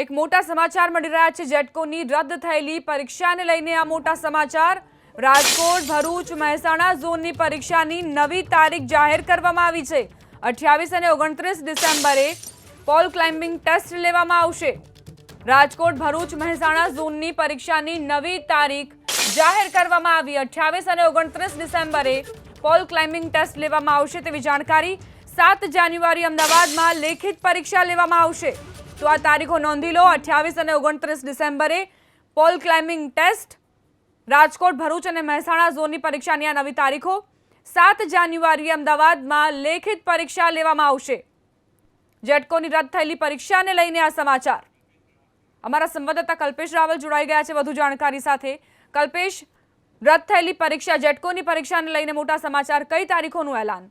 એક મોટા સમાચાર મળી રહ્યા છે. જેટકોની રદ થયેલી પરીક્ષાને લઈને આ મોટા સમાચાર. રાજકોટ, ભરૂચ, મહેસાણા ઝોનની પરીક્ષાની નવી તારીખ જાહેર કરવામાં આવી છે. અઠ્યાવીસ અને ઓગણત્રીસ ડિસેમ્બરે પોલ ક્લાઇમ્બિંગ ટેસ્ટ લેવામાં આવશે. રાજકોટ, ભરૂચ, મહેસાણા ઝોનની પરીક્ષાની નવી તારીખ જાહેર કરવામાં આવી. અઠ્યાવીસ અને ઓગણત્રીસ ડિસેમ્બરે પોલ ક્લાઇમ્બિંગ ટેસ્ટ લેવામાં આવશે. તેવી જાણકારી સાત જાન્યુઆરી અમદાવાદમાં લેખિત પરીક્ષા લેવામાં આવશે. તો આ તારીખો નોંધી લો, અઠ્યાવીસ અને ઓગણત્રીસ ડિસેમ્બરે pole climbing test, Rajkot, Bharuch અને મહેસાણા ઝોનની પરીક્ષાની આ નવી તારીખો. સાત જાન્યુઆરીએ અમદાવાદમાં લેખિત પરીક્ષા લેવામાં આવશે. જેટકોની રદ થયેલી પરીક્ષાને લઈને આ સમાચાર. અમારા સંવાદદાતા કલ્પેશ રાવલ જોડાઈ ગયા છે વધુ જાણકારી સાથે. કલ્પેશ, રદ થયેલી પરીક્ષા જેટકોની પરીક્ષાને લઈને મોટા સમાચાર, કઈ તારીખોનું એલાન?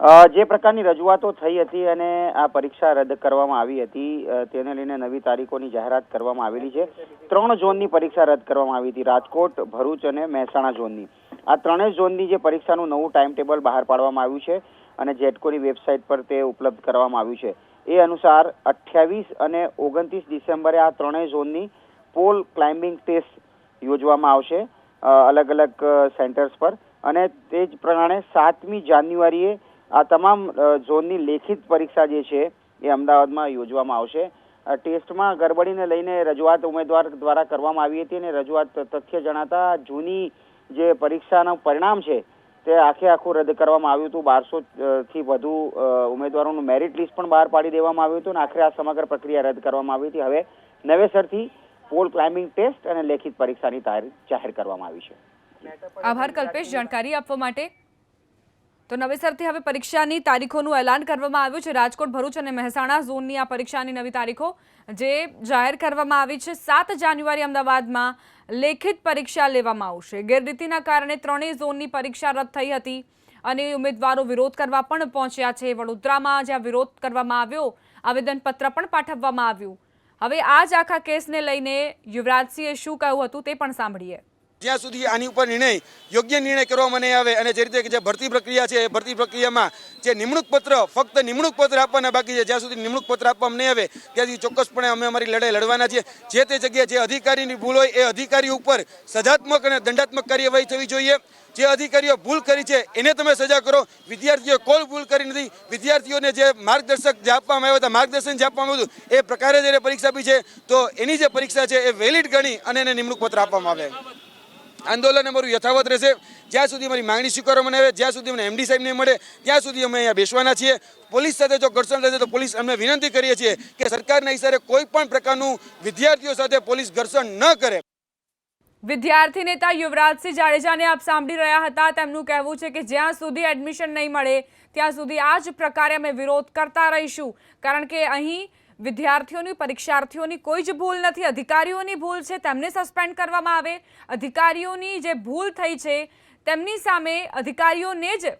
જે પ્રકારની રજૂઆતો થઈ હતી અને આ પરીક્ષા રદ કરવામાં આવી હતી તેને લઈને નવી તારીખોની જાહેરાત કરવામાં આવેલી છે. ત્રણ ઝોનની પરીક્ષા રદ કરવામાં આવી હતી, રાજકોટ, ભરૂચ અને મહેસાણા ઝોનની. આ ત્રણેય ઝોનની જે પરીક્ષાનું નવું ટાઈમ ટેબલ બહાર પાડવામાં આવ્યું છે અને જેટકોની વેબસાઇટ પર તે ઉપલબ્ધ કરવામાં આવ્યું છે. એ અનુસાર અઠ્યાવીસ અને ઓગણત્રીસ ડિસેમ્બરે આ ત્રણેય ઝોનની પોલ ક્લાઇમ્બિંગ ટેસ્ટ યોજવામાં આવશે અલગ અલગ સેન્ટર્સ પર. અને તે જ પ્રમાણે સાતમી જાન્યુઆરીએ આ તમામ ઝોનની લેખિત પરીક્ષા જે છે એ અમદાવાદમાં યોજવામાં આવશે. ટેસ્ટમાં ગડબડીને લઈને રજૂઆત ઉમેદવાર દ્વારા કરવામાં આવી હતી અને રજૂઆત તથ્ય જણાતા જૂની જે પરીક્ષાનું પરિણામ છે તે આખે આખું રદ કરવામાં આવ્યું હતું. બારસો થી વધુ ઉમેદવારોનું મેરિટ લિસ્ટ પણ બહાર પાડી દેવામાં આવ્યું હતું અને આખરે આ સમગ્ર પ્રક્રિયા રદ કરવામાં આવી હતી. હવે નવેસરથી પોલ ક્લાઇમ્બિંગ ટેસ્ટ અને લેખિત પરીક્ષાની તારીખ જાહેર કરવામાં આવી છે. આભાર, કલ્પેશ. જાણકારી આપવા માટે તો નવેસરથી હવે પરીક્ષાની તારીખોનું એલાન કરવામાં આવ્યું છે. રાજકોટ, ભરૂચ અને મહેસાણા ઝોનની આ પરીક્ષાની નવી તારીખો જે જાહેર કરવામાં આવી છે. સાત જાન્યુઆરી અમદાવાદમાં લેખિત પરીક્ષા લેવામાં આવશે. ગેરરીતિના કારણે ત્રણેય ઝોનની પરીક્ષા રદ થઈ હતી અને ઉમેદવારો વિરોધ કરવા પણ પહોંચ્યા છે. વડોદરામાં જ્યાં વિરોધ કરવામાં આવ્યો, આવેદનપત્ર પણ પાઠવવામાં આવ્યું. હવે આ જ આખા કેસને લઈને યુવરાજસિંહે શું કહ્યું હતું તે પણ સાંભળીએ. જ્યાં સુધી આની ઉપર નિર્ણય, યોગ્ય નિર્ણય કરવામાં નહીં આવે અને જે રીતે જે ભરતી પ્રક્રિયા છે, એ ભરતી પ્રક્રિયામાં જે નિમણૂક પત્ર, ફક્ત નિમણૂક પત્ર આપવાના બાકી છે, જ્યાં સુધી નિમણૂક પત્ર આપવામાં નહીં આવે ત્યાં સુધી ચોક્કસપણે અમે અમારી લડાઈ લડવાના છીએ. જે તે જગ્યાએ જે અધિકારીની ભૂલ હોય, એ અધિકારી ઉપર સજાત્મક અને દંડાત્મક કાર્યવાહી થવી જોઈએ. જે અધિકારીઓ ભૂલ કરી છે, એને તમે સજા કરો. વિદ્યાર્થીઓ કોઈ ભૂલ કરી નથી. વિદ્યાર્થીઓને જે માર્ગદર્શક જે આપવામાં આવ્યા હતા, માર્ગદર્શન જે આપવામાં આવ્યું હતું, એ પ્રકારે જ્યારે પરીક્ષા આપી છે. તો એની જે પરીક્ષા છે, એ વેલિડ ગણી અને એને નિમણૂક પત્ર આપવામાં આવે. આંદોલન અમારું યથાવત રહેશે. જ્યાં સુધી અમારી માંગણી સ્વીકારવામાં આવે, જ્યાં સુધી અમને એમડી સાહેબ નહીં મળે, ત્યાં સુધી અમે અહીંયા બેસવાના છીએ. પોલીસ સાથે જો ઘર્ષણ થશે તો પોલીસ અમને વિનંતી કરીએ છીએ કે સરકારના હિસારે કોઈ પણ પ્રકારનું વિદ્યાર્થીઓ સાથે પોલીસ ઘર્ષણ ન કરે. વિદ્યાર્થી નેતા યુવરાજસિંહ જાડેજાને આપ સાંભળી રહ્યા હતા. તેમનું કહેવું છે કે જ્યાં સુધી એડમિશન નહીં મળે, ત્યાં સુધી આ જ પ્રકારે અમે વિરોધ કરતા રહીશું. કારણ કે અહીં વિદ્યાર્થીઓની, પરીક્ષાર્થીઓની કોઈ જ ભૂલ નથી. અધિકારીઓની ભૂલ છે, તેમને સસ્પેન્ડ કરવામાં આવે. અધિકારીઓની જે ભૂલ થઈ છે, તેમની સામે અધિકારીઓને જ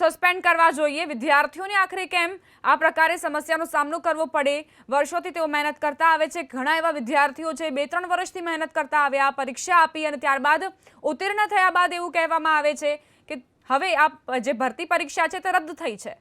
સસ્પેન્ડ કરવા જોઈએ. વિદ્યાર્થીઓને આખરે કેમ આ પ્રકારે સમસ્યાનો સામનો કરવો પડે? વર્ષોથી તેઓ મહેનત કરતા આવે છે. ઘણા એવા વિદ્યાર્થીઓ છે, બે ત્રણ વર્ષથી મહેનત કરતા આવ્યા પરીક્ષા આપી અને ત્યારબાદ ઉત્તીર્ણ થયા બાદ એવું કહેવામાં આવે છે કે હવે આ જે ભરતી પરીક્ષા છે તે રદ થઈ છે.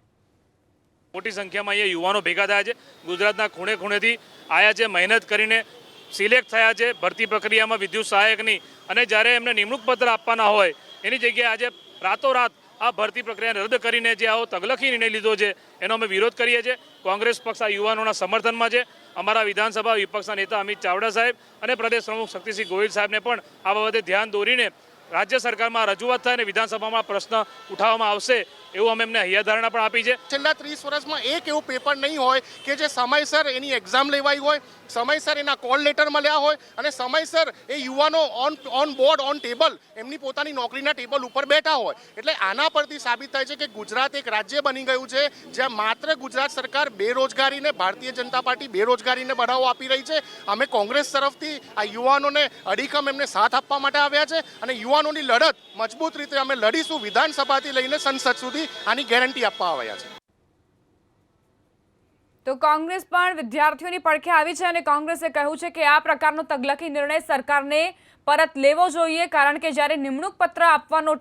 મોટી સંખ્યામાં અહીંયા યુવાનો ભેગા થયા છે. ગુજરાતના ખૂણે ખૂણેથી આયા છે, મહેનત કરીને સિલેક્ટ થયા છે, ભરતી પ્રક્રિયામાં વિદ્યુત સહાયકની. અને જ્યારે એમને નિમણૂક પત્ર આપવાના હોય, એની જગ્યાએ આજે રાતોરાત આ ભરતી પ્રક્રિયાને રદ કરીને જે આવો તગલખી નિર્ણય લીધો છે, એનો અમે વિરોધ કરીએ છીએ. કોંગ્રેસ પક્ષ આ યુવાનોના સમર્થનમાં છે. અમારા વિધાનસભા વિપક્ષના નેતા અમિત ચાવડા સાહેબ અને પ્રદેશ પ્રમુખ શક્તિસિંહ ગોહિલ સાહેબને પણ આ બાબતે ધ્યાન દોરીને રાજ્ય સરકારમાં રજૂઆત થાય અને વિધાનસભામાં પ્રશ્ન ઉઠાવવામાં આવશે. એવું અમે એમને હૈયાધારણા પણ આપી છે. છેલ્લા ત્રીસ વર્ષમાં એક એવું પેપર નહીં હોય કે જે સમયસર એની એક્ઝામ લેવાઈ હોય, સમયસર એના કોલ લેટર મળ્યા હોય અને સમયસર એ યુવાનો on on board on table એમની પોતાની નોકરીના ટેબલ ઉપર બેઠા હોય. એટલે આના પરથી સાબિત થાય છે કે ગુજરાત એક રાજ્ય બની ગયું છે, જ્યાં માત્ર ગુજરાત સરકાર બેરોજગારીને ભારતીય જનતા પાર્ટી બેરોજગારીને બઢાવો આપી રહી છે. અમે કોંગ્રેસ તરફથી આ યુવાનોને અડીખમ એમને સાથ આપવા માટે આવ્યા છે અને યુવાનોની લડત મજબૂત રીતે અમે લડીશું વિધાનસભાથી લઈને સંસદ સુધી આની ગેરંટી આપવા આવ્યા છે. તો કોંગ્રેસ પણ વિદ્યાર્થીઓની પડખે આવી છે અને કોંગ્રેસે કહ્યું છે કે આ પ્રકારનો તગલકી નિર્ણય સરકારને પરત લેવો જોઈએ, કારણ કે જ્યારે નિમણૂક પત્ર આપવાનો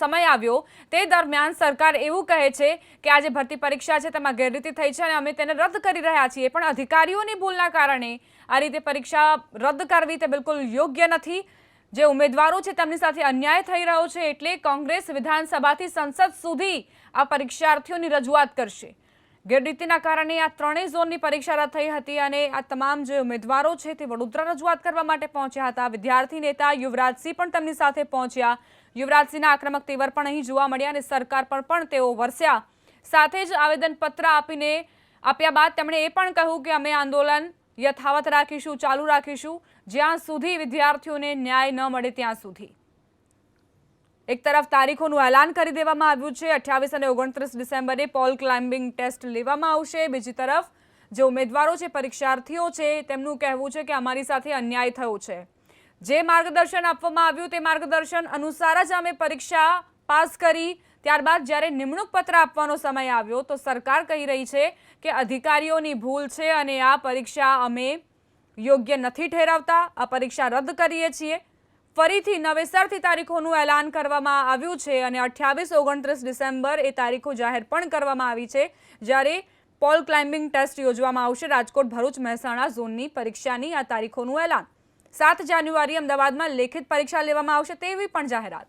સમય આવ્યો, તે દરમિયાન સરકાર એવું કહે છે કે આજે ભરતી પરીક્ષા છે, તેમાં ગેરરીતિ થઈ છે અને અમે તેને રદ કરી રહ્યા છીએ. પણ અધિકારીઓની ભૂલના કારણે આ રીતે પરીક્ષા રદ કરવી તે બિલકુલ યોગ્ય નથી. જે ઉમેદવારો છે તેમની સાથે અન્યાય થઈ રહ્યો છે એટલે કોંગ્રેસ વિધાનસભાથી સંસદ સુધી આ પરીક્ષાર્થીઓની રજૂઆત કરશે. ગેરરીતિના કારણે આ ત્રણેય ઝોનની પરીક્ષા રદ થઈ હતી અને આ તમામ જે ઉમેદવારો છે તે વડોદરા રજૂઆત કરવા માટે પહોંચ્યા હતા. વિદ્યાર્થી નેતા યુવરાજસિંહ પણ તેમની સાથે પહોંચ્યા. યુવરાજસિંહના આક્રમક તેવર પણ અહીં જોવા મળ્યા અને સરકાર પર પણ તેઓ વરસ્યા. સાથે જ આવેદનપત્ર આપીને આપ્યા બાદ તેમણે એ પણ કહ્યું કે અમે આંદોલન યથાવત રાખીશું, ચાલુ રાખીશું. જ્યાં સુધી વિદ્યાર્થીઓને ન્યાય ન મળે ત્યાં સુધી. એક તરફ તારીખોનું એલાન કરી દેવામાં આવ્યું છે. અઠ્યાવીસ અને ઓગણત્રીસ ડિસેમ્બરે પોલ ક્લાઇમ્બિંગ ટેસ્ટ લેવામાં આવશે. બીજી તરફ જે ઉમેદવારો છે, પરીક્ષાર્થીઓ છે, તેમનું કહેવું છે કે અમારી સાથે અન્યાય થયો છે. જે માર્ગદર્શન આપવામાં આવ્યું તે માર્ગદર્શન અનુસાર જ અમે પરીક્ષા પાસ કરી. ત્યારબાદ જ્યારે નિમણૂક પત્ર આપવાનો સમય આવ્યો તો સરકાર કહી રહી છે કે અધિકારીઓની ભૂલ છે અને આ પરીક્ષા અમે યોગ્ય નથી ઠેરવતા, આ પરીક્ષા રદ કરીએ છીએ. ફરીથી નવેસરથી તારીખોનું એલાન કરવામાં આવ્યું છે અને અઠ્યાવીસ, ઓગણત્રીસ ડિસેમ્બર એ તારીખો જાહેર પણ કરવામાં આવી છે. જ્યારે પોલ ક્લાઇમ્બિંગ ટેસ્ટ યોજવામાં આવશે, રાજકોટ, ભરૂચ, મહેસાણા ઝોનની પરીક્ષાની આ તારીખોનું એલાન. સાત જાન્યુઆરી અમદાવાદમાં લેખિત પરીક્ષા લેવામાં આવશે તેવી પણ જાહેરાત.